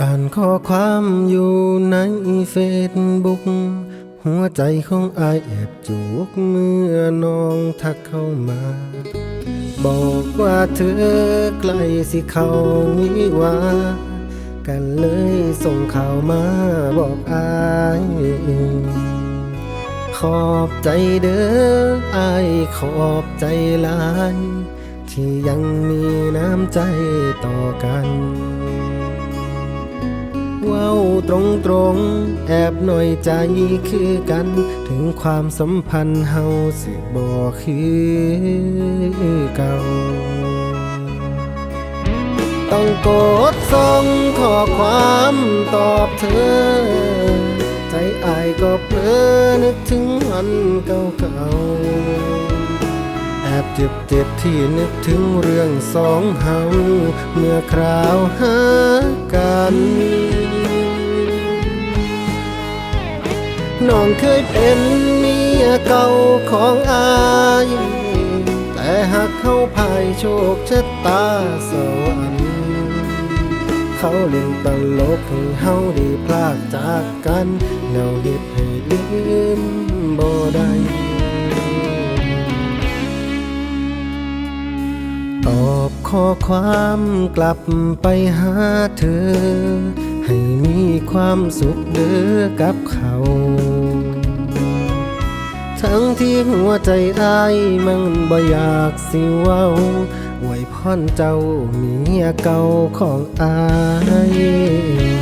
อ่านข้อความอยู่ในเฟซบุ๊กหัวใจของอายแอบจุกเมื่อน้องทักเข้ามา บอกว่าเธอใกล้สิเขาวิวา กันเลยส่งข่าวมาบอกอายขอบใจเด้ออายขอบใจหลาย ที่ยังมีน้ำใจต่อกัน ว้าตรงตรงแอบหน่อยใจคือกัน ถึงความสัมพันธ์เฮาสิบ่คือเก่า ต้องกดส่งข้อความตอบเธอ ใจอายก็เพลอนึกถึงวันเก่าๆแอบเจ็บเจ็บที่นึกถึงเรื่องสองเฮาเมื่อคราวหากัน น้องเคยเป็นเมียเก่าของอายแต่หากเขาพายโชคชะตาสวรรค์เขาเล่นตลกให้เฮาได้พลากจากกันแนวเฮ็ดให้ลืมบ่ได้ตอบข้อความกลับไปหาเธอ ให้มีความสุขเด้อกับเขา ทั้งที่หัวใจอายมันบ่อยากสิเว้าอวยพรเจ้าเมียเก่าของอาย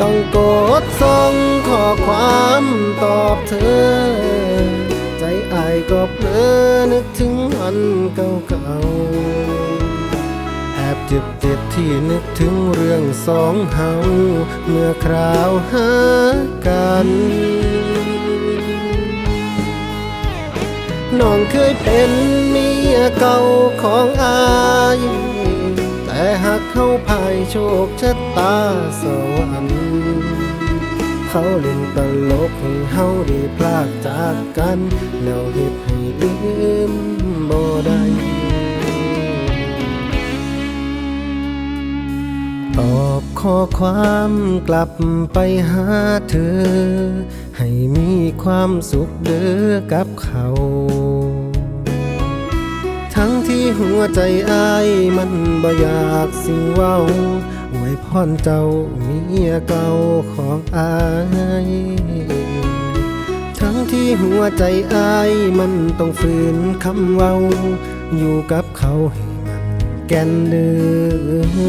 ต้องกดส่งข้อความตอบเธอ ใจอายก็เพลอนึกถึงวันเก่าๆแอบเจ็บเจ็บที่นึกถึงเรื่องสองเฮาเมื่อคราวหากันน้องเคยเป็นเมียเก่าของอาย แต่หากเขาพายโชคชะตาสวรรค์เขาเล่นตลกให้เฮาได้พลากจากกัน แล้วเฮ็ดให้ลืมบ่ได้ตอบข้อความกลับไปหาเธอ ให้มีความสุขเด้อกับเขา ทั้งที่หัวใจอายมันบ่อยากสิเว้าอวยพรเจ้าเมียเก่าของอายทั้งที่หัวใจอายมันต้องฝืนคำเว้า อยู่กับเขาให้มันแก่นเดือ